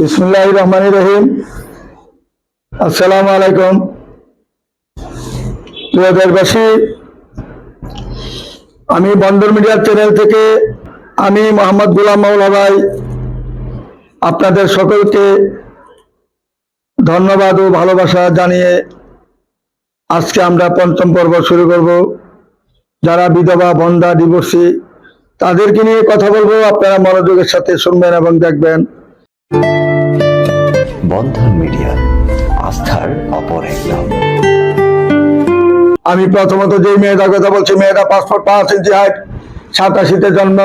বিসমুল্লাহ রহমান রহিম। আসসালাম আলাইকুম। দেশবাসী, আমি বন্দর মিডিয়ার চ্যানেল থেকে আমি মোহাম্মদ গুলাম মাওলা ভাই আপনাদের সকলকে ধন্যবাদ ও ভালোবাসা জানিয়ে আজকে আমরা পঞ্চম পর্ব শুরু করব। যারা বিধবা বন্ধা ডিভোর্সি, তাদেরকে নিয়ে কথা বলব। আপনারা মনোযোগের সাথে শুনবেন এবং দেখবেন। বন্ধন মিডিয়া। আস্থার অপর এক নাম। আমি প্রথমত যে মেয়েটার কথা বলছি, মেয়েটা পাসপোর্ট পাঁচ ইঞ্চি হাইট সাতাশিতে জন্ম।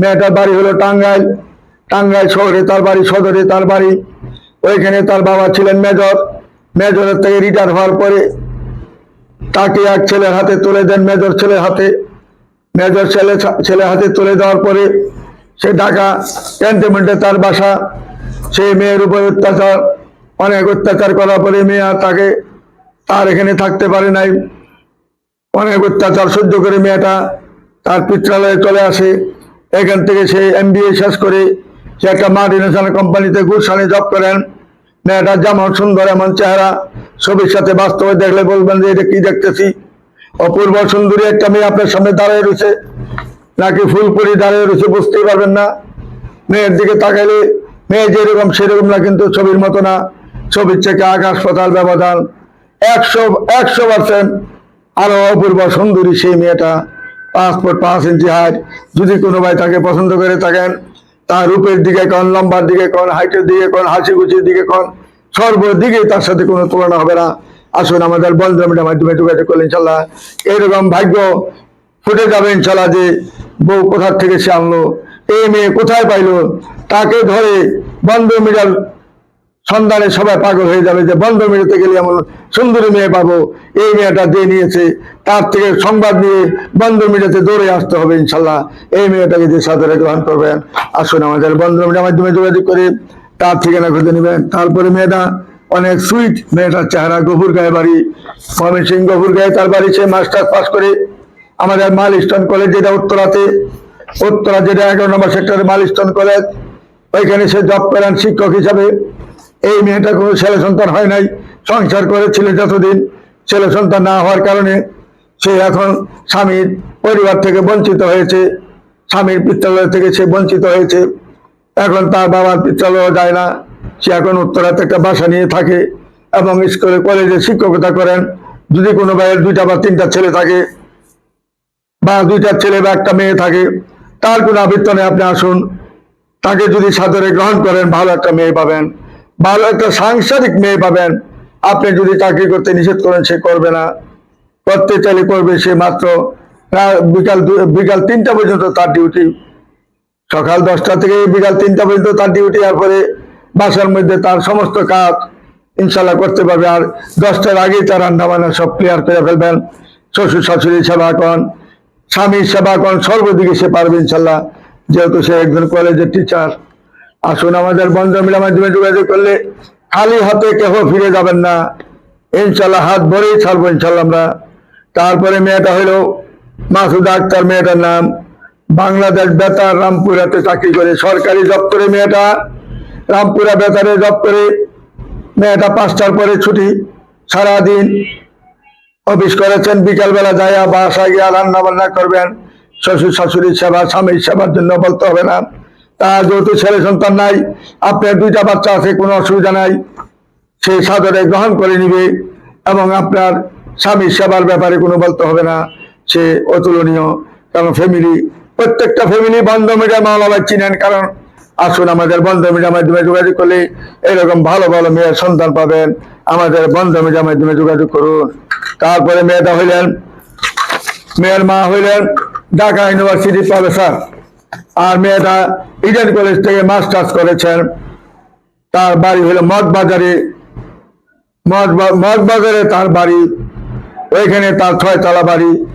মেয়েটার বাড়ি হলো টাঙ্গাইল। টাঙ্গাইল শহরে তার বাড়ি, সদরে তার বাড়ি। ওইখানে তার বাবা ছিলেন মেজর। মেজরের থেকে রিটায়ার হওয়ার পরে তাকে এক ছেলের হাতে তুলে দেন মেজর ছেলের হাতে। মেজর ছেলে ছেলে হাতে তুলে দেওয়ার পরে সে ঢাকা ক্যান্টনমেন্টে তার বাসা সেই মেয়ের উপর অত্যাচার, অনেক অত্যাচার করার পরে মেয়ে তাকে, তার এখানে থাকতে পারে নাই। অনেক অত্যাচার সহ্য করে মেয়েটা তার পিত্রালয়ে চলে আসে। এখান থেকে সে এমবিএ শেষ করে, সে একটা মাল্টিনেশনাল কোম্পানিতে গুলশানে জব করেন। মেয়েটার যেমন সুন্দর, এমন চেহারা, ছবির সাথে বাস্তবে দেখলে বলবেন যে এটা কি দেখতেছি? অপূর্ব সুন্দরী একটা মেয়ে আপনার সামনে দাঁড়িয়ে রয়েছে। নাকি ফুলপুরি দাঁড়িয়ে রয়েছে বুঝতেই পারবেন না। মেয়ের দিকে তাকাইলে মেয়ে যেরকম সেরকম না, কিন্তু ছবির মতো না। ছবির থেকে আকাশ পাতাল ব্যবধান একশো একশো পার্সেন্ট আরও অপূর্ব সুন্দরী সেই মেয়েটা পাসপোর্ট পাঁচ ইঞ্চি হাইট যদি কোনো ভাই তাকে পছন্দ করে থাকেন, তার রূপের দিকে কোন, লম্বার দিকে কোন, হাইটের দিকে কোন হাসি খুশির দিকে কোন সর্বদিকে তার সাথে কোনো তুলনা হবে না। আসুন আমাদের বন্ধুমিটার মাধ্যমে যোগাযোগ করলে ইনশাল্লাহ এরকম ভাগ্য ফুটে যাবে ইনশাল্লাহ যে বউ কোথার থেকে সে আনলো, এই মেয়ে কোথায় পাইলো, তাকে ধরে বন্ধ মিডিয়ার সন্ধানে সবাই পাগল হয়ে যাবে যে বন্ধ মেরেতে গেলে এমন সুন্দরী মেয়ে পাবো, এই মেয়েটা দিয়ে নিয়েছে, তার থেকে সংবাদ নিয়ে বন্ধ মিডিয়াতে দৌড়ে আসতে হবে ইনশাল্লাহ। এই মেয়েটাকে যে সাদরে গ্রহণ করবেন, আসুন আমাদের বন্ধ মিডিয়ার মাধ্যমে যোগাযোগ করে, তার ঠিকানা খুঁজে নেবেন। তারপরে মেয়েটা অনেক সুইট মেয়েটার চেহারা, গভুর গায়ে বাড়ি ময়মন সিং গভুর গায়ে তার বাড়ি, সে মাস্টার্স পাস করে আমাদের মাল স্টোন কলেজ যেটা উত্তরাতে, উত্তরা যেটা এগারো নম্বর সেক্টরে মাল স্টোন কলেজ ওইখানে সে জব করেন শিক্ষক হিসাবে। এই মেয়েটা কোনো ছেলে সন্তান হয় নাই, সংসার করেছিল যতদিন ছেলে সন্তান না হওয়ার কারণে। সে এখন স্বামীর পরিবার থেকে বঞ্চিত হয়েছে, স্বামীর পিত্রালয় থেকে সে বঞ্চিত হয়েছে। এখন তার বাবার পিত্রালয় যায় না। সে এখন উত্তরাতে একটা বাসা নিয়ে থাকে এবং স্কুলে, কলেজে শিক্ষকতা করেন। যদি কোনো ভাইয়ের দুইটা বা তিনটা ছেলে থাকে বা দুইটা ছেলে বা একটা মেয়ে থাকে, তার কোনো আবৃত্তনে আপনি আসুন তাকে যদি সাদরে গ্রহণ করেন, ভালো একটা মেয়ে পাবেন, ভালো একটা সাংসারিক মেয়ে পাবেন, আপনি যদি চাকরি করতে নিষেধ করেন, সে করবে না। করতে চাইলে করবে সে মাত্র বিকাল বিকাল তিনটা পর্যন্ত তার ডিউটি সকাল দশটা থেকে বিকাল তিনটা পর্যন্ত তার ডিউটি তারপরে বাসার মধ্যে তার সমস্ত কাজ ইনশাল্লাহ করতে পারবে। আর দশটার আগেই তার রান্না বান্না সব ক্লিয়ার করে ফেলবেন। শ্বশুর শাশুড়ি সেবা করেন, স্বামীর সেবা করেন, সর্বদিকে সে পারবে ইনশাল্লাহ যেহেতু সে একজন কলেজের টিচার আসুন আমাদের বন্ধ মিলার মাধ্যমে যোগাযোগ করলে খালি হাতে কেহ ফিরে যাবেন না। ইনশাল্লাহ হাত ভরেই ছাড়বো ইনশাল্লাহ আমরা। তারপরে মেয়েটা হলো মাসুদ আক্তার মেয়েটার নাম। বাংলাদেশ বেতার রামপুরাতে চাকরি করে। সরকারি জব করে মেয়েটা, রামপুরা বেতারে জব করে মেয়েটা পাঁচটার পরে ছুটি। সারাদিন অফিস করেছেন, বিকালবেলা যায় বাসায় গিয়ে রান্না বান্না করবেন। শ্বশুর শাশুড়ির সেবা, স্বামীর সেবার জন্য বলতে হবে না। তার যেহেতু ছেলে সন্তান নাই, আপনার দুইটা বাচ্চা আছে, কোনো অসুবিধা নাই। সে সাদরে গ্রহণ করে নিবে এবং আপনার স্বামীর সেবার ব্যাপারে কোনো বলতে হবে না। সে অতুলনীয়। কারণ ফ্যামিলি প্রত্যেকটা ফ্যামিলি বন্ধ মিডিয়া মাওলাবাই চিনেন। কারণ আসুন আমাদের বন্ধ মিডিয়ার মাধ্যমে যোগাযোগ করলে এরকম ভালো ভালো মেয়ের সন্তান পাবেন। আমাদের বন্ধ মিডিয়ার মাধ্যমে যোগাযোগ করুন। তারপরে মেয়েটা হইলেন, মেয়ের মা হইলেন ঢাকা ইউনিভার্সিটির প্রফেসর আর মেয়েটা ইডেন কলেজ থেকে মাস্টার্স করেছেন। তার বাড়ি হলো মদ বাজারে মদ বা- মদ বাজারে তার বাড়ি। ওইখানে তার ছয়তলা বাড়ি।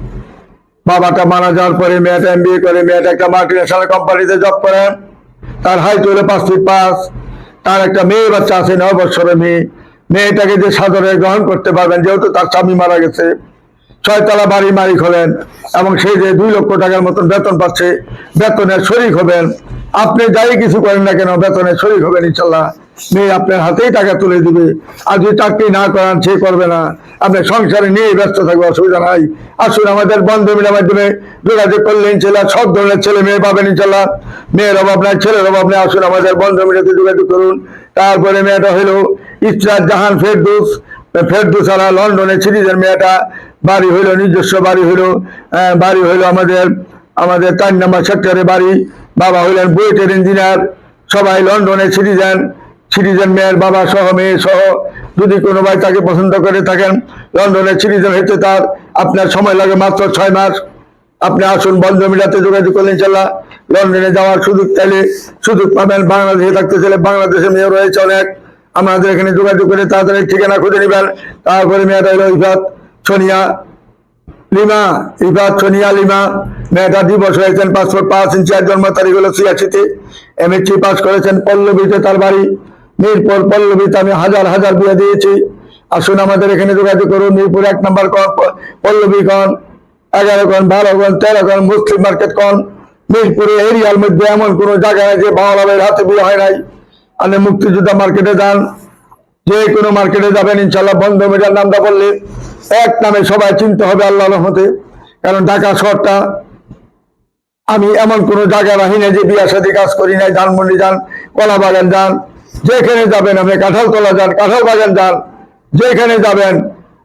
বাবাটা মারা যাওয়ার পরে মেয়েটা এম করে, মেয়েটা একটা মাল্টিনেশনাল কোম্পানিতে জব করেন তার হাইট হলো পাঁচ ফিট পাঁচ। তার একটা মেয়ে বাচ্চা আছে নয় বছরের মেয়ে। মেয়েটাকে যে সাদরে গ্রহণ করতে পারবেন, যেহেতু তার স্বামী মারা গেছে। ছয়তলা বাড়ি মালিক হলেন এবং সেই যে দুই লক্ষ টাকার মতন বেতন পাচ্ছে, বেতনের শরিক হবেন। আপনি যাই কিছু করেন না কেন বেতনে শরীর হবেন ইনশাল্লাহ। মেয়ে আপনার হাতেই টাকা তুলে দিবে। আর যদি চাকরি না করান, সে করবে না। আপনি সংসারে নিয়ে ব্যস্ত থাকবে অসুবিধা নাই। আসুন আমাদের বন্ধু মিলের মাধ্যমে যোগাযোগ করলে ইনশাল্লাহ সব ধরনের ছেলে মেয়ে পাবেন ইনশাল্লাহ। মেয়ের অভাব নাই, ছেলের অভাব নেই। আসুন আমাদের বন্ধু মিলেতে যোগাযোগ করুন। তারপরে মেয়েটা হলো ইসরাত জাহান ফেরদুস। ফেরদুস আলা লন্ডনে সিরিজের মেয়েটা। বাড়ি হইল, নিজস্ব বাড়ি হইল বাড়ি হইল আমাদের আমাদের চার নম্বর সেক্টরে বাড়ি। বাবা হইলেন বুয়েটের ইঞ্জিনিয়ার, সবাই লন্ডনে সিটিজেন সিটিজেন মেয়ের বাবা সহ, মেয়ে সহ। যদি কোনো ভাই তাকে পছন্দ করে থাকেন, লন্ডনে সিটিজেন হইতে তার আপনার সময় লাগে মাত্র ছয় মাস। আপনি আসুন বন্ধ মিলাতে যোগাযোগ করলেন ইনশাল্লাহ লন্ডনে যাওয়ার সুযোগ চাইলে সুযোগ পাবেন। বাংলাদেশে থাকতে চাইলে বাংলাদেশে মেয়ে রয়েছে অনেক। আমাদের এখানে যোগাযোগ করে তাড়াতাড়ি ঠিকানা খুঁজে নেবেন। তারপরে মেয়েটা হলো ইফাত। সোনিয়া লিমা ইফাত সোনিয়া লিমা, মেয়েটা দিবস হয়েছেন পাসপোর্ট পাঁচ ইঞ্চি আর জন্ম তারিখ হলো ছিয়াশিতে। এমএসসি পাস করেছেন পল্লবীতে তার বাড়ি মিরপুর পল্লবীতে আমি হাজার হাজার বিয়ে দিয়েছি। আসুন আমাদের এখানে যোগাযোগ করুন, মিরপুর এক নম্বর কন, পল্লবী কন, এগারো কন, বারো কন, তেরো কন, মুসলিম মার্কেট কন। মিরপুরে এরিয়ার মধ্যে এমন কোনো জায়গায় যে বাংলাদেশের হাতে বিয়ে হয় নাই। আপনি মুক্তিযোদ্ধা মার্কেটে যান। যে কোনো মার্কেটে যাবেন, ইনশাল্লাহ বন্ধ মেজার নামটা বললে এক নামে সবাই চিনতে হবে আল্লাহ রহমতে। কারণ ঢাকা শহরটা, আমি এমন কোনো জায়গা রাখি না যে বিয়ার সাথে কাজ করি নাই, ধানমন্ডি যান কলা বাগান যান, যেখানে যাবেন আপনি কাঁঠালতলা যান কাঁঠাল বাগান যান, যেখানে যাবেন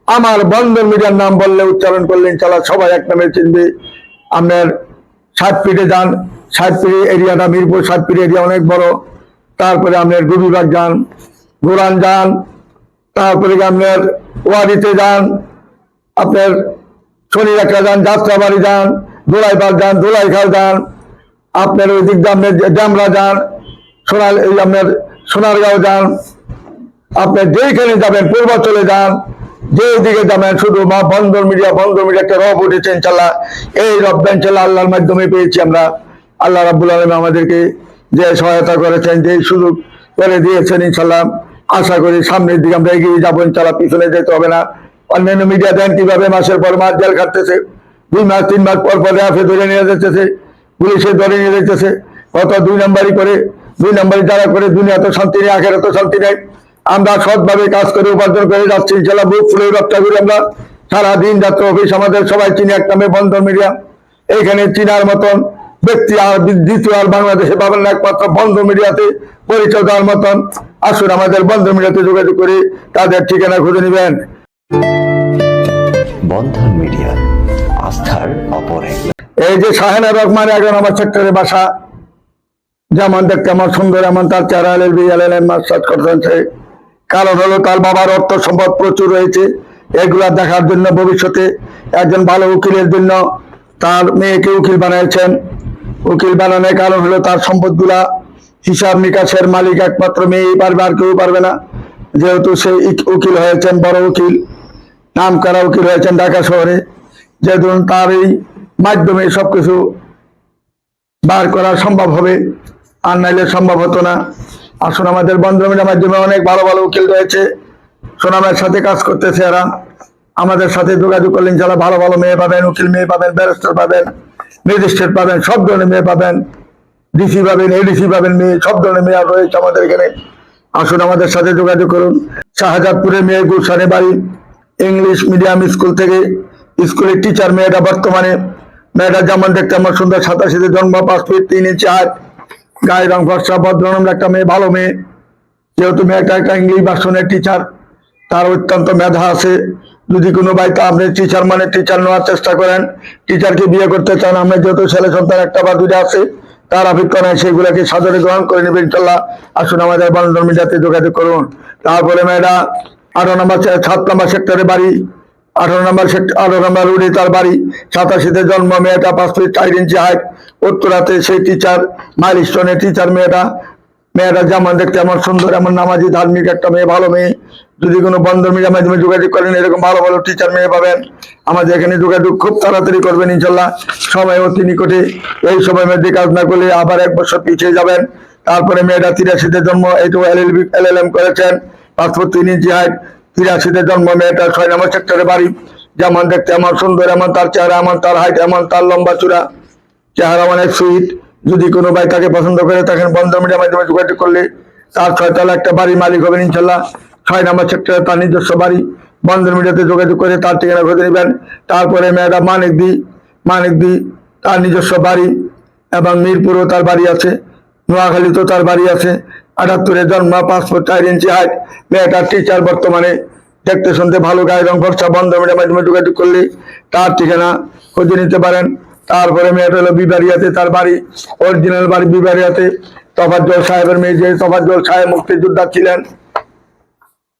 আমার বন্ধন মিডিয়ার নাম বললে উচ্চারণ করলে ইনশাল্লাহ সবাই এক নামে চিনবে। আপনার ষাট ফিটে যান, ষাট ফিটে এরিয়াটা মিরপুর, ষাট ফিট এরিয়া অনেক বড়। তারপরে আপনার গুবিবাগ যান গোরান যান, তারপরে আপনার ওয়ারিতে যান, আপনার শনিরাখা যান, যাত্রাবাড়ি যান দোলাইপাড় যান দোলাইখাল যান, আপনার ওই দিক দিয়ে ড্যামরা যান, সোনাল, এই আপনার সোনারগাঁও যান, আপনার যেইখানে যাবেন পূর্বাচলে যান যেই দিকে যাবেন শুধু মা বন্দর মিডিয়া বন্দর মিডিয়া একটা রব উঠেছে ইনশাল্লাহ। এই রব ইনশাল্লাহ আল্লাহর মাধ্যমে পেয়েছি আমরা। আল্লাহ রাব্বুল আলম আমাদেরকে যে সহায়তা করেছেন, যে সুযোগ করে দিয়েছেন ইনশাল্লাহ। আশা করি সামনের দিকে আমরা এগিয়ে যাব ইনশাল্লাহ পিছনে যেতে হবে না। অন্যান্য মিডিয়া দেন কীভাবে মাসের পর মাস জেল খাটতেছে, দুই মাস, তিন মাস পর পর রেফে ধরে নিয়ে যেতেছে পুলিশে ধরে নিয়ে যেতেছে কত দুই নম্বরই করে, দুই নাম্বারই যারা করে, দুনিয়া তো শান্তি নেই আখের তো শান্তি নেই। আমরা সৎভাবে কাজ করে উপার্জন করে যাচ্ছি ইনশাল্লাহ বুক ফুলে ব্যবসা করি আমরা। সারাদিন যাত্রা, অফিস, আমাদের সবাই চিনি এক নামে বন্ধন মিডিয়া। এইখানে চিনার মতন ব্যক্তি আর দ্বিতীয় আর বাংলাদেশে পাবেন না একমাত্র বন্ধ মিডিয়াতে পরিচয় দেওয়ার মতন। আসুন আমাদের বন্ধ মিডিয়াতে যোগাযোগ করে তাদের ঠিকানা খুঁজে নেবেন। বন্ধন মিডিয়া আস্থার অপর এই যে শাহেনা রহমান এখন আমার সেক্টরে বাসা যেমন দেখতে আমার সুন্দর এমন তার চেহারা L B L L M master করতেন সে। কারণ হলো তার বাবার অর্থ সম্পদ প্রচুর রয়েছে। এগুলা দেখার জন্য ভবিষ্যতে একজন ভালো উকিলের জন্য তার মেয়েকে উকিল বানিয়েছেন উকিল বানানোর কারণ হলো তার সম্পদগুলা হিসাব নিকাশের মালিক একমাত্র মেয়েই পারবে, আর কেউ পারবে না। যেহেতু সে উকিল হয়েছেন, বড় উকিল নাম করা উকিল হয়েছেন ঢাকা শহরে। যে ধরুন তার এই মাধ্যমে সবকিছু বার করা সম্ভব হবে, আর নাইলে সম্ভব হতো না। আসুন আমাদের বন্ধুমিলের মাধ্যমে অনেক ভালো ভালো উকিল রয়েছে। সোনামের সাথে কাজ করতেছে এরা। আমাদের সাথে যোগাযোগ করলেন যারা ভালো ভালো মেয়ে পাবেন, উকিল মেয়ে পাবেন, ব্যারিস্টার পাবেন। ম্যাজিস্ট্রেট পাবেন, সব ধরনের মেয়ে পাবেন। ডিসি পাবেন এডিসি পাবেন, মেয়ে, সব ধরনের মেয়ে রয়েছে আমাদের এখানে। আসুন আমাদের সাথে যোগাযোগ করুন। শাহজাদপুরে মেয়ে গুলশানে বাড়ি ইংলিশ মিডিয়াম স্কুল থেকে। স্কুলের টিচার মেয়েটা বর্তমানে, মেয়েটা যেমন দেখতে আমার সুন্দর সাতাশিতে জন্ম, পাঁচ ফিট তিন ইঞ্চি হাত গায়ের রং ফর্সা ভদ্রনম একটা মেয়ে, ভালো মেয়ে। যেহেতু মেয়েটা একটা ইংলিশ ভার্সনের টিচার তার অত্যন্ত মেধা আছে। যদি কোনো ভাই আপনি টিচার মানে টিচার নেওয়ার চেষ্টা করেন টিচারকে বিয়ে করতে চান, আপনি যত ছেলে সন্তান একটা বা দুটা আছে, তার অভিজ্ঞ নয় সেইগুলোকে সাদরে গ্রহণ করে নেবেন ইনশাল্লাহ আসুন আমাদের বন্ধন মিডিয়াতে যোগাযোগ করুন। তারপরে মেয়েরা আঠারো নম্বর সাত নম্বর সেক্টরে বাড়ি, আঠারো নম্বর আঠারো নম্বর রুডে তার বাড়ি। সাতাশিতে জন্ম, মেয়েটা পাঁচ ফিট চার ইঞ্চি হাইট উত্তরাতে সেই টিচার মাইল স্টোনের টিচার মেয়েটা। মেয়েটা যেমন দেখতে এমন সুন্দর, এমন নামাজি, ধার্মিক একটা মেয়ে, ভালো মেয়ে। যদি কোনো বন্ধ মিডিয়ার মাধ্যমে যোগাযোগ করেন, এরকম ভালো ভালো টিচার মেয়ে পাবেন। আমাদের এখানে যোগাযোগ খুব তাড়াতাড়ি করবেন ইনশাল্লাহ। সময় অতি নিকটে এই সময়ের মধ্যে কাজ না করলে আবার এক বছর পিছিয়ে যাবেন। তারপরে মেয়েটা তিরাশিতে জন্ম এইটু এল এল এল এম করেছেন। পাসপোর্ট তিন ইঞ্চি হাইট তিরাশিতে জন্ম মেয়েটা ছয় নম্বর সেক্টরে বাড়ি। যেমন দেখতে এমন সুন্দর, এমন তার চেহারা, এমন তার হাইট এমন তার লম্বা চূড়া। চেহারা অনেক সুইট যদি কোনো ভাই তাকে পছন্দ করে, তখন বন্ধ মিডিয়ার মাধ্যমে যোগাযোগ করলে তার ছয়তলা একটা বাড়ি মালিক হবেন ইনশাল্লাহ। ছয় নম্বর সেক্টরে তার নিজস্ব বাড়ি বন্ধন মিডিয়াতে যোগাযোগ করে তার ঠিকানা খুঁজে নেবেন। তারপরে মেয়েরা মানিক দি মানিক দি তার নিজস্ব বাড়ি এবং মিরপুরও তার বাড়ি আছে, নোয়াখালীতেও তার বাড়ি আছে। আটাত্তরে জন্ম পাসপোর্ট চার ইঞ্চি হাইট মেয়েটার টিচার বর্তমানে দেখতে শুনতে ভালো গায়ে রং খরচা বন্ধ মিডিয়ার মাধ্যমে যোগাযোগ করলে তার ঠিকানা খুঁজে নিতে পারেন। তারপরে মেয়েটা হলো বিবারিয়াতে তার বাড়ি অরিজিনাল বাড়ি বিবারিয়াতে তফাজ্জল সাহেবের মেয়ে যে তফাজ্জল সাহেব মুক্তিযোদ্ধা ছিলেন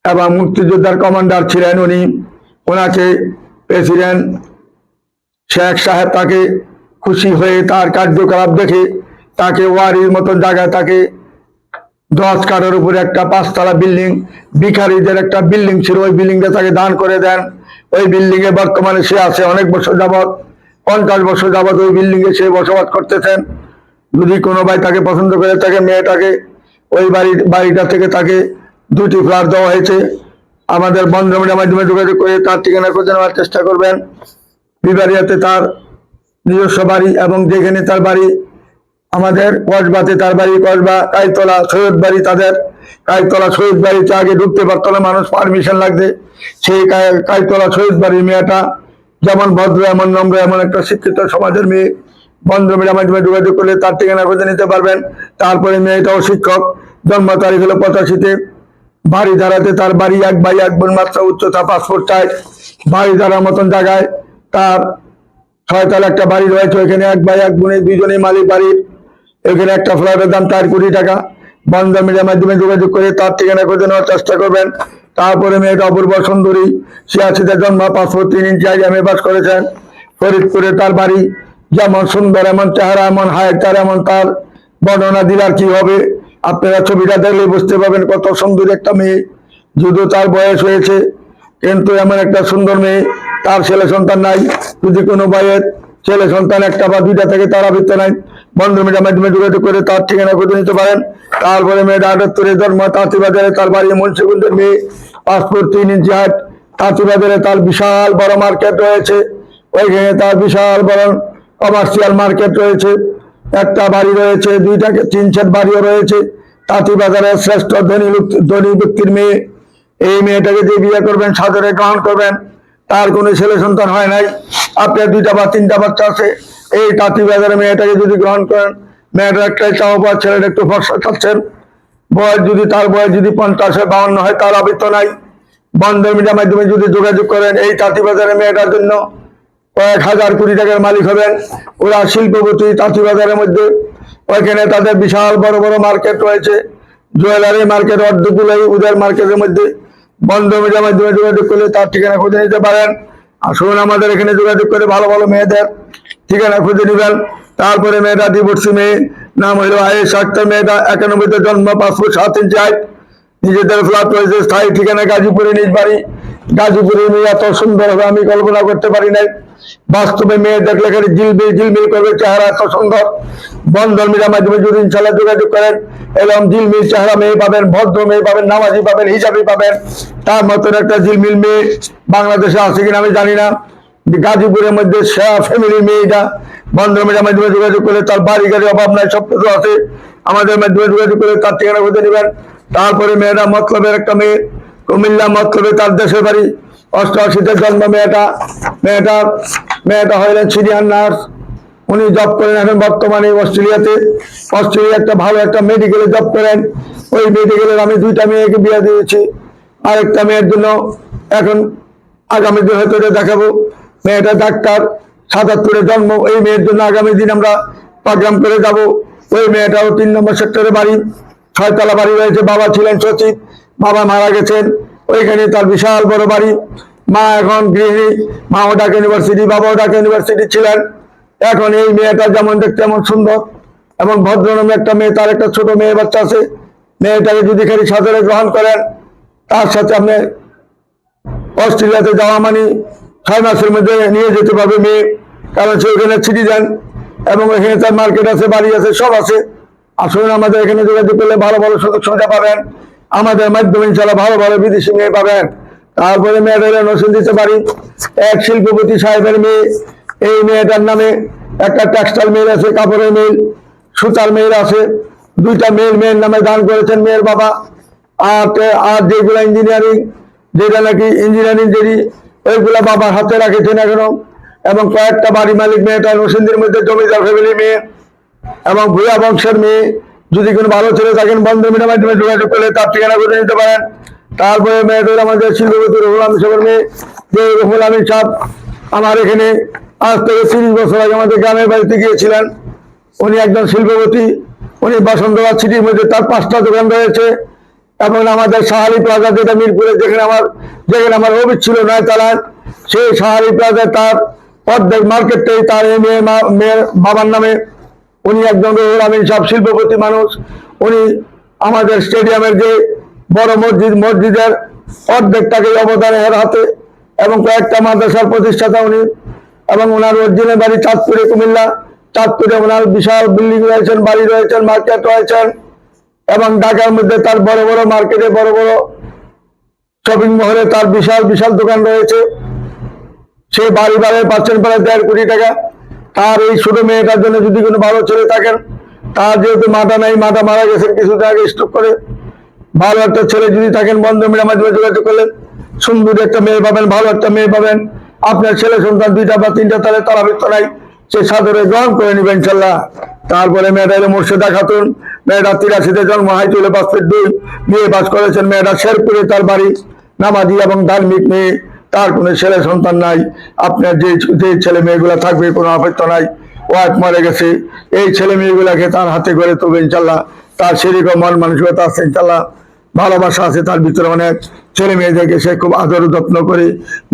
এবং মুক্তিযোদ্ধার কমান্ডার ছিলেন উনি। ওনাকে প্রেসিডেন্ট শেখ সাহেব তাকে খুশি হয়ে তার কার্যকলাপ দেখে, তাকে ওয়ারির মতন জায়গায় তাকে দশ কাঠের উপরে একটা পাঁচতলা বিল্ডিং, ভিখারিদের একটা বিল্ডিং ছিল, ওই বিল্ডিংটা তাকে দান করে দেন। ওই বিল্ডিং এ বর্তমানে সে আছে অনেক বছর যাবৎ, পঞ্চাশ বছর যাবৎ ওই বিল্ডিং এ সে বসবাস করতেছেন। যদি কোনো ভাই তাকে পছন্দ করে, তাকে মেয়েটাকে, ওই বাড়ি বাড়িটা থেকে তাকে দুটি ফ্ল্যাট দেওয়া হয়েছে। আমাদের বন্ধমের মাধ্যমে যোগাযোগ করে তার ঠিকানা খুঁজে নেওয়ার চেষ্টা করবেন। বিবারিয়াতে তার নিজস্ব বাড়ি এবং যেখানে তার বাড়ি, আমাদের কসবাতে তার বাড়ি, কসবা, কাইতলা, সৈয়দ বাড়ি তাদের। কাইতলা, সৈয়দ বাড়িতে আগে ঢুকতে পারতো না, মানুষ পারমিশন লাগছে সেই কাই- কাইতলা, সৈয়দ বাড়ির মেয়েটা যেমন ভদ্র, এমন নম্র, এমন একটা শিক্ষিত সমাজের মেয়ে। বন্ধমের মাধ্যমে যোগাযোগ করলে তার ঠিকানা খুঁজে নিতে পারবেন। তারপরে মেয়েটাও শিক্ষক, জন্ম তারিখ হলো পঁচাশিতে। বাড়ি দাঁড়াতে তার বাড়ি এক বাই এক বোন মাত্রা উচ্চতা পাসপোর্ট চাই। বাড়ি দাঁড়ার মতন জায়গায় তার ছয়তলা একটা বাড়ি রয়েছে, ওইখানে এক বাই এক বোনে দুজনেই মালিক বাড়ির এখানে একটা ফ্ল্যাটের দাম চার কোটি টাকা। বন্ধ মিডিয়ার মাধ্যমে যোগাযোগ করে তার ঠিকানা খুঁজে নেওয়ার চেষ্টা করবেন। তারপরে মেয়েটা অপূর্ব সুন্দরী ছিয়াশিতে জন্ম পাসপোর্ট তিন ইঞ্চি আইডিয়ামে বাস করেছেন। ফরিদপুরে তার বাড়ি, যেমন সুন্দর, এমন চেহারা, এমন হাইট তার, এমন তার। বর্ণনা দিলে আর কি হবে? আপনারা ছবিটা দেখলে বুঝতে পারবেন কত সুন্দর একটা মেয়ে। যদিও তার বয়স হয়েছে, কিন্তু এমন একটা সুন্দর মেয়ে, তার ছেলে সন্তান নাই। যদি কোনো ভাইয়ের ছেলে সন্তান একটা বা দুইটা থেকে, তার আবৃত্ত নাই। বন্ধু মিডিয়ার মাধ্যমে যোগাযোগ করে তার ঠিকানা খুঁজে নিতে পারেন। তারপরে মেয়েটা আটাত্তরে জন্ম, তাঁতিবাজারে তার বাড়ি মুন্সিগঞ্জের মেয়ে, পাসপোর্ট তিন ইঞ্চি হাট তাঁতিবাজারে তার বিশাল বড় মার্কেট রয়েছে। ওইখানে তার বিশাল বড় কমার্শিয়াল মার্কেট রয়েছে। একটা বাড়ি রয়েছে, দুইটা তিন সেট বাড়িও রয়েছে। তাঁতিবাজারের শ্রেষ্ঠ ধনী ধনী ব্যক্তির মেয়ে। এই মেয়েটাকে যে বিয়ে করবেন, সাদরে গ্রহণ করবেন, তার কোনো ছেলে সন্তান হয় নাই। আপনার দুইটা বা তিনটা বাচ্চা আছে। এই তাঁতি বাজারে মেয়েটাকে যদি গ্রহণ করেন মেয়েটার একটাই চাওয়া পাওয়া ছেলেটা একটু ফর্সা চাচ্ছেন বয়স যদি তার বয়স যদি পঞ্চাশ হয়, বাউন্ন হয়, তার আবৃত্ত নাই। বন্ধ মিডিয়ার মাধ্যমে যদি যোগাযোগ করেন, এই তাঁতি বাজারে মেয়েটার জন্য কয়েক হাজার কোটি টাকার মালিক হবেন। ওরা শিল্পপতি, তাঁতি বাজারের মধ্যে। ওইখানে তাদের বিশাল বড় বড় মার্কেট রয়েছে। জুয়েলারি মার্কেট অর্ধগুলোই ওদের মার্কেটের মধ্যে। বন্ধ মিডিয়ার মাধ্যমে যোগাযোগ করলে তার ঠিকানা খুঁজে নিতে পারেন। আসুন আমাদের এখানে যোগাযোগ করে ভালো ভালো মেয়েদের ঠিকানা খুঁজে নেবেন। তারপরে মেয়েটা ডিভোর্সি মেয়ে, নাম হইল আয়েশ আক্তার। মেয়েটা একানব্বইতে জন্ম পাসপোর্ট সাত ইঞ্চি হাইট নিজেদের ফ্ল্যাট রয়েছে, স্থায়ী ঠিকানা গাজীপুরে নিজ বাড়ি। গাজীপুরের মেয়ে এত সুন্দর হবে আমি কল্পনা করতে পারি নাই। বাস্তবে মেয়ে দেখলে খালি জিলবিল জিলমিল করবে, চেহারা এত সুন্দর। বন্ধন মিডিয়ার মাধ্যমে যদি ইনশাল্লাহ যোগাযোগ করেন এবং জিলমিল চেহারা মেয়ে পাবেন, ভদ্র মেয়ে পাবেন, নামাজি পাবেন হিসাবি পাবেন। তার মতন একটা জিলমিল মেয়ে বাংলাদেশে আছে কিনা আমি জানি না। গাজীপুরের মধ্যে সেরা ফ্যামিলি মেয়েটা বন্ধন মিডিয়ার মাধ্যমে যোগাযোগ করলে তার বাড়ি গাড়ি অভাব নাই, সব কিছু আছে। আমাদের মাধ্যমে যোগাযোগ করে তার ঠিকানা খুঁজে নেবেন। তারপরে মেয়েরা মতলবের একটা মেয়ে কুমিল্লা মতলবে তার দেশের বাড়ি, অষ্টআশিতে জন্ম মেয়েটা। মেয়েটা মেয়েটা হইলেন সিরিয়ান নার্স। উনি জব করেন এখন বর্তমানে অস্ট্রেলিয়াতে। অস্ট্রেলিয়া একটা ভালো একটা মেডিকেলে জব করেন। ওই মেডিকেলের আমি দুইটা মেয়েকে বিয়ে দিয়েছি। আরেকটা মেয়ের জন্য এখন আগামী দিন হয়তো দেখাবো। মেয়েটা ডাক্তার, সাতাত্তরে জন্ম। এই মেয়ের জন্য আগামী দিন আমরা প্রোগ্রাম করে যাব। ওই মেয়েটাও তিন নম্বর সেক্টরে বাড়ি, ছয়তলা বাড়ি রয়েছে। বাবা ছিলেন সচিব, বাবা মারা গেছেন। ওইখানে তার বিশাল বড় বাড়ি। মা এখন গৃহিণী, মাও ঢাকা ইউনিভার্সিটি, বাবাও ঢাকা ইউনিভার্সিটি ছিলেন। এখন এই মেয়েটা যেমন দেখতে এমন সুন্দর এবং ভদ্রনামে একটা মেয়ে, তার একটা ছোট মেয়ে বাচ্চা আছে। মেয়েটাকে যদি খালি সাদরে গ্রহণ করেন, তার সাথে আপনি অস্ট্রেলিয়াতে যাওয়া মানে ছয় মাসের মধ্যে নিয়ে যেতে পারবে মেয়ে, কারণ সে ওখানে সিটিজেন এবং এখানে তার মার্কেট আছে, বাড়ি আছে, সব আছে। আসলে আমাদের এখানে যোগাযোগ করলে ভালো ভালো সুযোগ সুবিধা পাবেন। আমাদের মাধ্যমে ইনশাল্লাহ ভালো ভালো বিদেশি মেয়ে পাবেন। তারপরে মেয়েদের নসিন দিতে পারি। এক শিল্পপতি সাহেবের মেয়ে, এই মেয়েটার নামে একটা টেক্সটাইল মিল আছে, কাপড়ের মিল সুতার মেয়ের আছে। দুইটা মেয়ের মেয়ের নামে দান করেছেন মেয়ের বাবা। আর আর যেগুলো ইঞ্জিনিয়ারিং যেটা নাকি ইঞ্জিনিয়ারিং যেটি ওইগুলা বাবার হাতে রাখেছেন এখনও। এবং কয়েকটা বাড়ি মালিক মেয়েটা নসিন্দির মধ্যে জমিদার ফ্যামিলি মেয়ে এবং ভূয়া বংশের মেয়ে। যদি কোনো ভালো ছেলে থাকেন, বন্ধু মিডিয়ার মাধ্যমে যোগাযোগ করলে তার ঠিকানা করে নিতে পারেন। তারপরে মেয়েদের আমাদের শিল্পপতি রহুল আমিন সাহেবের মেয়ে, যে রহুল আমিন সাহেব আমার এখানে আজ থেকে তিরিশ বছর আগে আমাদের গ্রামের বাড়িতে গিয়েছিলেন। উনি একজন শিল্পপতি, উনি বসন্তবাদ সিটির মধ্যে তার পাঁচটা দোকান রয়েছে এবং আমাদের সাহারি প্লাজা যেটা মিরপুরে যেখানে আমার যেখানে আমার অফিস ছিল নয় নয়তলায়, সেই সাহারি প্লাজা তার অর্ধেক মার্কেটটাই তার এই মেয়ে বাবার নামে উনি একজন রহুল সব শিল্পপতি মানুষ। উনি আমাদের স্টেডিয়ামের যে বড় মসজিদ, মসজিদের অর্ধেকটাকে অবদান এর হাতে এবং কয়েকটা মাদ্রাসার প্রতিষ্ঠাতা উনি এবং ওনার অরিজিনাল বাড়ি চাঁদপুরে, কুমিল্লা। চাঁদপুরে ওনার বিশাল বিল্ডিং রয়েছেন, বাড়ি রয়েছেন, মার্কেট রয়েছেন এবং ঢাকার মধ্যে তার বড় বড় মার্কেটে, বড় বড় শপিং মহলে তার বিশাল বিশাল দোকান রয়েছে। সেই বাড়ি বাড়ি পাচ্ছেন প্রায় দেড় কোটি টাকা। তার এই ছোট মেয়েটার জন্য যদি কোনো ভালো ছেলে থাকেন, তার যেহেতু মাথা নাই মাথা মারা গেছেন, কিছুদিন আগে স্ট্রোক করে, ভালো একটা ছেলে যদি থাকেন, বন্ধু মেয়ের মাধ্যমে যোগাযোগ করলেন, সুন্দর একটা মেয়ে পাবেন, ভালো একটা মেয়ে পাবেন, আপনার ছেলে সন্তান দুইটা বা তিনটা, তাহলে তারা নাই, সে সাদরে গ্রহণ করে নেবেন, ইনশাল্লাহ। তারপরে মেয়েটা এলো মুর্শিদা খাতুন মেয়েটা তিরাশিতে জন্ম, হাইতুলে পাঁচ ফিট দুই, বিয়ে পাস করেছেন, মেয়েটা শেরপুরে তার বাড়ি, নামাজি এবং ধার্মিক মেয়ে। তার কোনো ছেলে সন্তান নাই। আপনার যে যে ছেলে মেয়েগুলো থাকবে, কোনো অপেক্ষা নাই। ওয়াইফ মারা গেছে। এই ছেলে মেয়েগুলাকে তার হাতে করে তুলবে ইনশাল্লাহ। তার সেরকম মন মানসিকতা আছে ইনশাল্লাহ। ভালোবাসা আছে তার ভিতরে অনেক ছেলে মেয়েদেরকে সে খুব আদর যত্ন করে,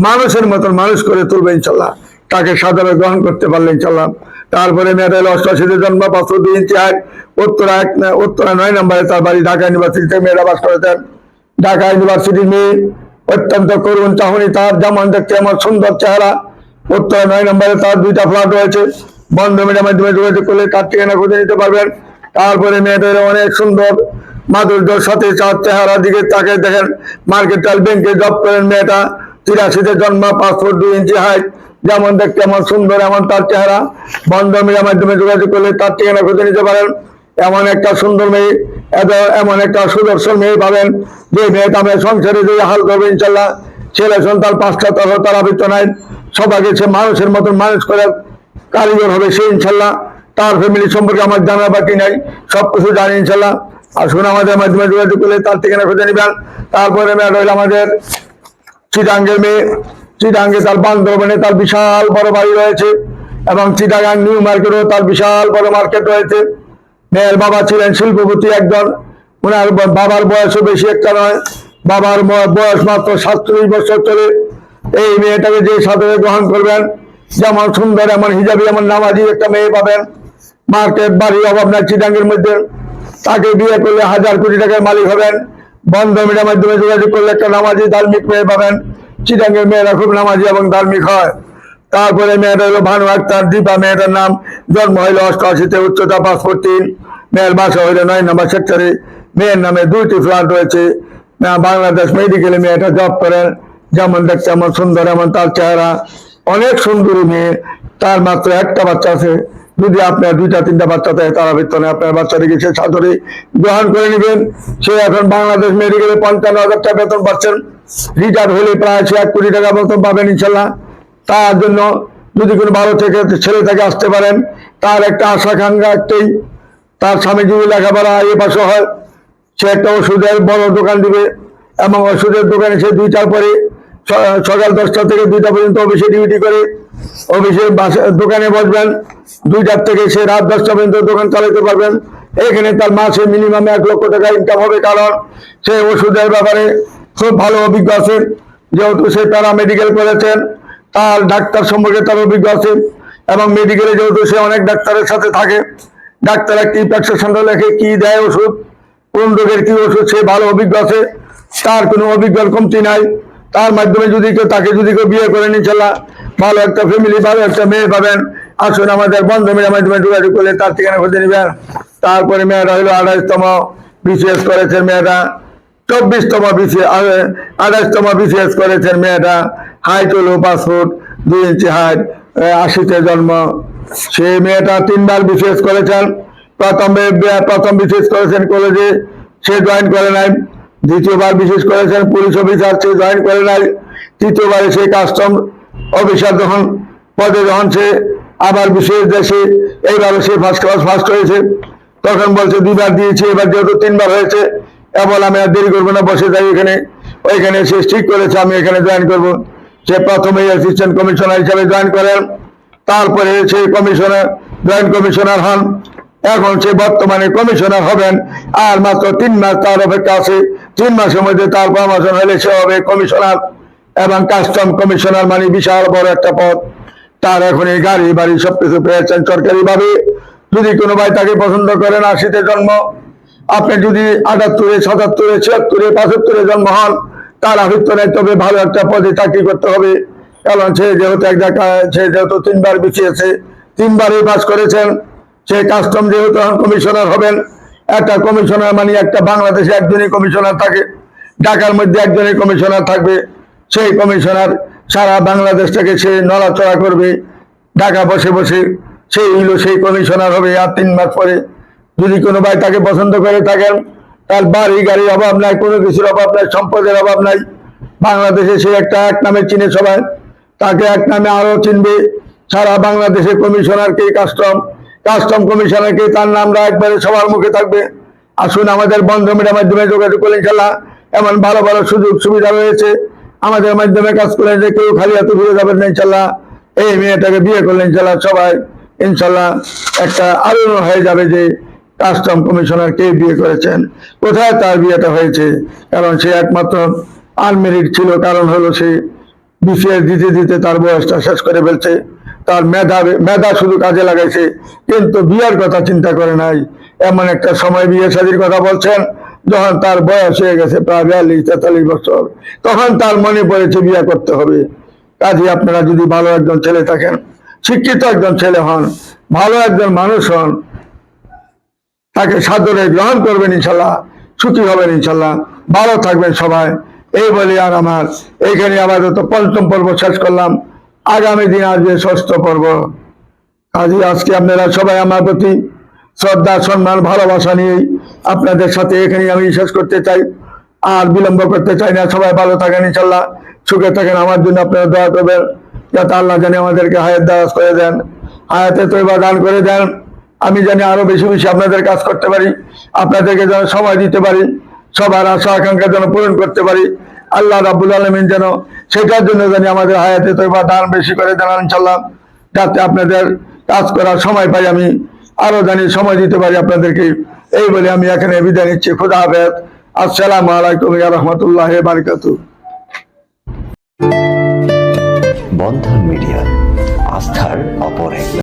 মানুষের মতন মানুষ করে তুলবে ইনশাল্লাহ। তাকে সাদরে গ্রহণ করতে পারলে ইনশাল্লাহ। তারপরে মেয়েটা হলো অষ্টাশিতে জন্ম পাঁচশো দুই ইঞ্চি হাইট। উত্তরা এক উত্তরা নয় নম্বরে তার বাড়ি ঢাকা ইউনিভার্সিটিতে মেয়েরা বাস করেছেন। ঢাকা ইউনিভার্সিটির মেয়ে অত্যন্ত করুন চাহনি। তার যেমন দেখতে আমার সুন্দর চেহারা। উত্তর নয় নম্বরে তার দুইটা ফ্ল্যাট রয়েছে। বন্ধ মিডিয়ার মাধ্যমে যোগাযোগ করলে তার ঠিকানা খুঁজে নিতে পারবেন। তারপরে মেয়েদের অনেক সুন্দর মাধুর্যর সাথে চার চেহারা দিকে তাকে দেখেন। মার্কেটাল ব্যাংকে জব করেন মেয়েটা। তিরাশিতে জন্ম, পাঁচ ফুট দুই ইঞ্চি হাইট যেমন দেখতে এমন সুন্দর, এমন তার চেহারা। বন্ধ মিডিয়ার মাধ্যমে যোগাযোগ করলে তার ঠিকানা খুঁজে নিতে পারেন। এমন একটা সুন্দর মেয়ে। এত এমন একটা সুদর্শন মেয়ে পাবেন, যে মেয়েটা আমরা সংসারে যে হাল করবে, ইনশাল্লাহ, ছেলে, সন্তান, পাঁচটা তারা বৃত্ত নাই, সবাইকে সে মানুষের মতন মানুষ করে কারিগর হবে সে, ইনশাল্লাহ। তার ফ্যামিলি সম্পর্কে আমার জানা বাকি নাই সব কিছু জানি, ইনশাল্লাহ। আসুন আমাদের মাধ্যমে যোগাযোগ করলে তার ঠিকানা খুঁজে নেবেন। তারপরে রইল আমাদের চিটাঙ্গের মেয়ে। চিটাঙ্গে তার বান্ধবনে তার বিশাল বড় বাড়ি রয়েছে এবং চিটাগাং নিউ মার্কেটও তার বিশাল বড় মার্কেট রয়েছে। মেয়ের বাবা ছিলেন শিল্পপতি একজন ওনার বাবার বয়সও বেশি একটা নয়। বাবার বয়স মাত্র সাতচল্লিশ বছর চলে। এই মেয়েটাকে যে সাদরে গ্রহণ করবেন, যেমন সুন্দর, এমন হিজাবি, এমন নামাজি একটা মেয়ে পাবেন। মার্কেট বাড়ি অভাব নাই চিটাঙ্গের মধ্যে। তাকে বিয়ে করলে হাজার কোটি টাকার মালিক হবেন। বন্ধ মিডিয়ার মাধ্যমে যোগাযোগ করলে একটা নামাজি, ধার্মিক মেয়ে পাবেন। চিটাঙ্গের মেয়েরা খুব নামাজি এবং ধার্মিক হয়। তারপরে মেয়েটা হলো ভানু আক্তার দীপা, মেয়েটার নাম জন্ম হইল অষ্টআশিতে, উচ্চতা পাসপোর্ট তিন মেয়ের বাসা হইল নয় নম্বর সেক্টরে। মেয়ের নামে দুইটি ফ্ল্যাট রয়েছে। বাংলাদেশ মেডিকেলে মেয়েটা জব করেন। যেমন দেখছে এমন সুন্দর, এমন তার চেহারা। অনেক সুন্দরী মেয়ে। তার মাত্র একটা বাচ্চা আছে। যদি আপনার দুইটা, তিনটা বাচ্চা থাকে, তারা বেতনে আপনার বাচ্চাটিকে সে সাদরে গ্রহণ করে নেবেন। সে এখন বাংলাদেশ মেডিকেলে পঞ্চান্ন হাজার টাকা বেতন পাচ্ছেন। রিটায়ার হলে প্রায় সে এক কোটি টাকা বেতন পাবেন, ইনশাল্লাহ। তার জন্য যদি কোনো ভালো থেকে ছেলে থেকে আসতে পারেন, তার একটা আশা আকাঙ্ক্ষা একটাই তার স্বামী লেখাপড়া এ পাশে হয়, সে একটা ওষুধের বড় দোকান দিবে এবং ওষুধের দোকানে সে দুইটার পরে সকাল দশটা থেকে দুইটা পর্যন্ত অফিসে ডিউটি করে। অফিসে দোকানে বসবেন, দুইটার থেকে সে রাত দশটা পর্যন্ত দোকান চালাতে পারবেন। এখানে তার মাসে মিনিমাম এক লক্ষ টাকা ইনকাম হবে, কারণ সে ওষুধের ব্যাপারে খুব ভালো অভিজ্ঞ আছে। যেহেতু সে প্যারা মেডিকেল করেছেন তার ডাক্তার সম্পর্কে তার অভিজ্ঞ আছে এবং মেডিকেলে যেহেতু সে অনেক ডাক্তারের সাথে থাকে, ডাক্তার একটি প্রেসক্রিপশন লেখে কি দেয় ওষুধ, কোন রোগের কি ওষুধ, সে ভালো অভিজ্ঞ আছে, তার কোনো অভিজ্ঞর কমতি নাই। তার মাধ্যমে যদি কেউ তাকে যদি কেউ বিয়ে করে নিচ্ছিলা ভালো একটা ফ্যামিলি ভালো একটা মেয়ে পাবেন। আসুন আমাদের বন্ধ মেয়ের মাধ্যমে যোগাযোগ করলে তার ঠিকানা খুঁজে নেবেন। তারপরে মেয়েরা হলো আঠাশতম বিসিএস করেছেন মেয়েরা চব্বিশতম বিসি আঠাশতম বিসিএস করেছেন মেয়েটা। হাইট হলো পাঁচ ফুট, দুই ইঞ্চি হাইট আশিতে জন্ম। সে মেয়েটা তিনবার বিশেষ করেছেন। প্রথম প্রথম বিশেষ করেছেন কলেজে সে জয়েন করে নাই। দ্বিতীয়বার বিশেষ করেছেন পুলিশ অফিসার সে জয়েন করে নাই। তৃতীয়বারে সে কাস্টম অফিসার যখন পদে যখন সে আবার বিশেষ দেশে এইবারে সে ফার্স্ট ক্লাস ফার্স্ট হয়েছে। তখন বলছে, দুইবার দিয়েছে, এবার যেহেতু তিনবার হয়েছে এবার আমি আর দেরি করব না, বসে যাই এখানে। ওইখানে সে ঠিক করেছে, আমি এখানে জয়েন করব। সে প্রথমে অ্যাসিস্ট্যান্ট কমিশনার হিসাবে জয়েন করেন, তারপরে সে কমিশনার জয়েন্ট কমিশনার হন। এখন সে বর্তমানে কমিশনার হবেন, আর মাত্র তিন মাস তার অপেক্ষা আছে। তিন মাসের মধ্যে তার প্রমোশন হলে সে হবে কমিশনার এবং কাস্টম কমিশনার মানে বিশাল বড় একটা পদ। তার এখন এই গাড়ি, বাড়ি সবকিছু পেয়েছেন সরকারি ভাবে যদি কোনো ভাই তাকে পছন্দ করেন আশিতে জন্ম, আপনি যদি আটাত্তরে, সাতাত্তরে, ছিয়াত্তরে, পঁচাত্তরে জন্ম হন তার আভিত্য নেই তবে ভালো একটা পদে চাকরি করতে হবে। কারণ সে যেহেতু এক জায়গায়, সে যেহেতু তিনবার বিছিয়েছে তিনবারই পাস করেছেন। সে কাস্টম যেহেতু কমিশনার হবেন, একটা কমিশনার মানে একটা বাংলাদেশে একজনই কমিশনার থাকে, ঢাকার মধ্যে একজনই কমিশনার থাকবে। সেই কমিশনার সারা বাংলাদেশ থেকে সে নড়াচড়া করবে, ঢাকা বসে বসে সেই হইল সেই কমিশনার হবে। আর তিন মাস পরে যদি কোনো ভাই তাকে পছন্দ করে থাকেন তার বাড়ি গাড়ির অভাব নাই, কোনো কিছুর অভাব নাই, সম্পদের অভাব নাই। বাংলাদেশে সে একটা এক নামে চিনে সবাই। তাকে এক নামে আরও চিনবে। সারা বাংলাদেশের কমিশনারকে কাস্টম কাস্টম কমিশনারকে তার নামটা একবারে সবার মুখে থাকবে। আসুন আমাদের বন্ধ মিডিয়ার মাধ্যমে যোগাযোগ করলে ইনশাল্লাহ এমন ভালো ভালো সুযোগ সুবিধা রয়েছে। আমাদের মাধ্যমে কাজ করে যে কেউ খালি হাতে ফিরে যাবেন না ইনশাল্লাহ এই মেয়েটাকে বিয়ে করলেন ইনশাল্লাহ সবাই ইনশাল্লাহ একটা আলোড়ন হয়ে যাবে যে কাস্টম কমিশনার কে বিয়ে করেছেন। কোথায় তার বিয়েটা হয়েছে? কারণ সে একমাত্র আনমেরিট ছিল, কারণ হলো সে বিসিএস দিতে দিতে তার বয়সটা শেষ করে ফেলছে। তার মেধা মেধা শুধু কাজে লাগাইছে, কিন্তু বিয়ের কথা চিন্তা করে নাই। এমন একটা সময় বিয়ে শাদির কথা বলছেন, যখন তার বয়স হয়ে গেছে প্রায় বিয়াল্লিশ, তেতাল্লিশ বছর। তখন তার মনে পড়েছে বিয়ে করতে হবে। কাজে আপনারা যদি ভালো একজন ছেলে থাকেন, শিক্ষিত একজন ছেলে হন, ভালো একজন মানুষ হন তাকে সাদরে গ্রহণ করবেন ইনশাল্লাহ, সুখী হবেন ইনশাল্লাহ, ভালো থাকবেন সবাই। এই বলে আর আমার, এইখানে আপাতত পঞ্চম পর্ব শেষ করলাম। আগামী দিন আসবে ষষ্ঠ পর্ব, কাজে, আজকে আপনারা সবাই আমার প্রতি শ্রদ্ধা, সম্মান, ভালোবাসা নিয়েই আপনাদের সাথে এখানে আমি শেষ করতে চাই। আর বিলম্ব করতে চাই না, সবাই ভালো থাকেন ইনশাল্লাহ, সুখে থাকেন। আমার জন্য আপনারা দয়া করবেন, যাতে আল্লাহ জানি আমাদেরকে হায়াত দারাজ করে দেন, হায়াতে তৈবা দান করে দেন। আমি জানি আরও বেশি বেশি আপনাদের কাজ করতে পারি, আপনাদেরকে যেন সময় দিতে পারি, সবার আশা, আকাঙ্ক্ষা যেন পূরণ করতে পারি। আল্লাহ রাবুল আলমিন যেন সেটার জন্য জানি আমাদের হায়াতে তৈবা দান বেশি করে দেন ইনশাল্লাহ যাতে আপনাদের কাজ করার সময় পাই আমি, আরও জানি সময় দিতে পারি আপনাদেরকে। এই বলে আমি এখানে বিদায় নিচ্ছি। খুদা হাফেজ। আসসালামু আলাইকুম রহমতুল্লাহ বারকাতু বন্ধন মিডিয়া, আস্থার অপর